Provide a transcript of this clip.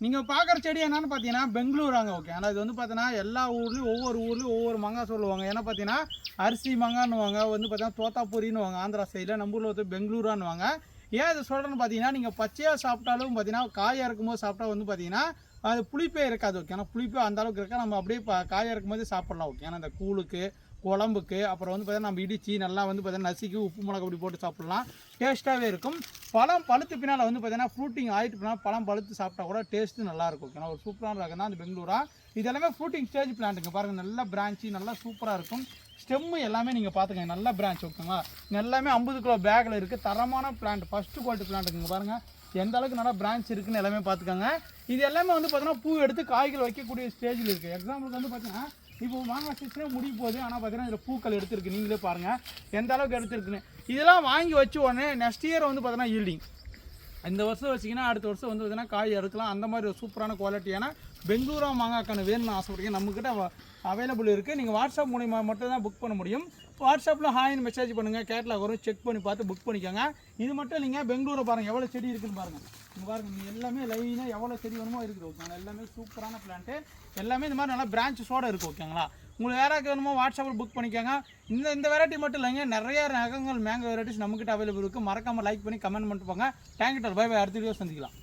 நீங்கள் பார்க்குற செடி என்னன்னு பார்த்தீங்கன்னா பெங்களூராங்க ஓகே ஆனால் இது வந்து பார்த்தீங்கன்னா எல்லா ஊர்லேயும் ஒவ்வொரு ஊர்லேயும் ஒவ்வொரு மங்காய் சொல்லுவாங்க. ஏன்னா பார்த்தீங்கன்னா அரிசி மங்கான்னுவாங்க வந்து பார்த்தீங்கன்னா தோத்தாப்பூரின்னுவாங்க ஆந்திரா சைடில் நம்ம ஊரில் வந்து பெங்களூரான்னுவாங்க. ஏன் இதை சொல்கிறேன்னு பார்த்தீங்கன்னா நீங்கள் பச்சையாக சாப்பிட்டாலும் பார்த்தீங்கன்னா காயாக இருக்கும்போது சாப்பிட்டா வந்து பார்த்தீங்கன்னா அது புளிப்பே இருக்காது ஓகே ஆனால் புளிப்பே அந்த அளவுக்கு இருக்கா நம்ம அப்படியே காயாக இருக்கும்போது சாப்பிட்லாம் ஓகே ஏன்னா இந்த கூழுக்கு குழம்புக்கு அப்புறம் வந்து பார்த்தீங்கன்னா நம்ம இடிச்சு நல்லா வந்து பார்த்தீங்கன்னா நசுக்கி உப்பு மிளகு அப்படி போட்டு சாப்பிடலாம். டேஸ்ட்டாகவே இருக்கும். பழம் பழுத்து பின்னால் வந்து பார்த்தீங்கன்னா ஃப்ரூட்டிங் ஆகிட்டு பின்னால் பழம் பழுத்து சாப்பிட்டா கூட டேஸ்ட்டு நல்லாயிருக்கும் ஓகேனா ஒரு சூப்பரான ரகம் தான் அந்த பெங்களூரா. இது எல்லாமே ஃப்ரூட்டிங் ஸ்டேஜ் பிளான்ட்டுங்க பாருங்கள் நல்ல பிரான்ச்சு நல்லா சூப்பராக இருக்கும். ஸ்டெம்மு எல்லாமே நீங்கள் பார்த்துக்கங்க. நல்ல பிரான்ச் ஓகேங்களா? எல்லாமே ஐம்பது கிலோ பேக்கில் இருக்குது தரமான பிளான்ட் ஃபஸ்ட்டு குவாலிட்டி பிளான்ட்டுங்க பாருங்கள் எந்த அளவுக்கு நல்லா பிரான்ச் இருக்குன்னு எல்லாமே பார்த்துக்கோங்க. இது எல்லாமே வந்து பார்த்தீங்கன்னா பூ எடுத்து காய்கள் வைக்கக்கூடிய ஸ்டேஜில் இருக்குது எக்ஸாம்பிளுக்கு வந்து பார்த்தீங்கன்னா இப்போ மாங்காய் சீசனே முடிய போகுது. ஆனால் பார்த்தீங்கன்னா இதில் பூக்கள் எடுத்திருக்கு. நீங்களே பாருங்கள் எந்த அளவுக்கு எடுத்திருக்குன்னு. இதெல்லாம் வாங்கி வச்ச உடனே நெக்ஸ்ட் இயர் வந்து பார்த்தீங்கன்னா ஈல்டிங் இந்த வருஷம் வச்சிங்கன்னா அடுத்த வருஷம் வந்து பார்த்தீங்கன்னா காய் எடுக்கலாம் அந்த மாதிரி ஒரு சூப்பரான குவாலிட்டியான பெங்களூரா மாங்காய்க்கான வேணும்னு ஆசைப்படுறீங்க. நம்மக்கிட்ட அவைலபிள் இருக்குது நீங்கள் வாட்ஸ்அப் மூலிமா மட்டும் தான் புக் பண்ண முடியும். வாட்ஸ்அப்பில் ஹாய்னு மெசேஜ் பண்ணுங்கள் கேட்லாக் வரும். செக் பண்ணி பார்த்து புக் பண்ணிக்கோங்க. இது மட்டும் இல்லைங்க பெங்களூரை பாருங்கள் எவ்வளோ செடி இருக்குதுன்னு பாருங்கள் இங்கே பாருங்கள் நீங்கள் எல்லாமே லைனாக எவ்வளோ செடி வேணுமோ இருக்குது. ஓகேங்களா? எல்லாமே சூப்பரான பிளான்ட்டு எல்லாமே இந்த மாதிரி நல்லா பிரான்ச்சஸோடு இருக்குது ஓகேங்களா? உங்களுக்கு யாராவது வேணுமோ வாட்ஸ்அப்பில் புக் பண்ணிக்கோங்க. இந்த இந்த வெரைட்டி மட்டும் இல்லைங்க நிறைய ரகங்கள் மேங்கோ வெரைட்டிஸ் நம்மக்கிட்ட அவைலபிள் இருக்குது மறக்காமல் லைக் பண்ணி கமெண்ட் பண்ணிட்டு போங்க. தேங்க்யூ பை பை அடுத்த வீடியோ சந்திக்கலாம்.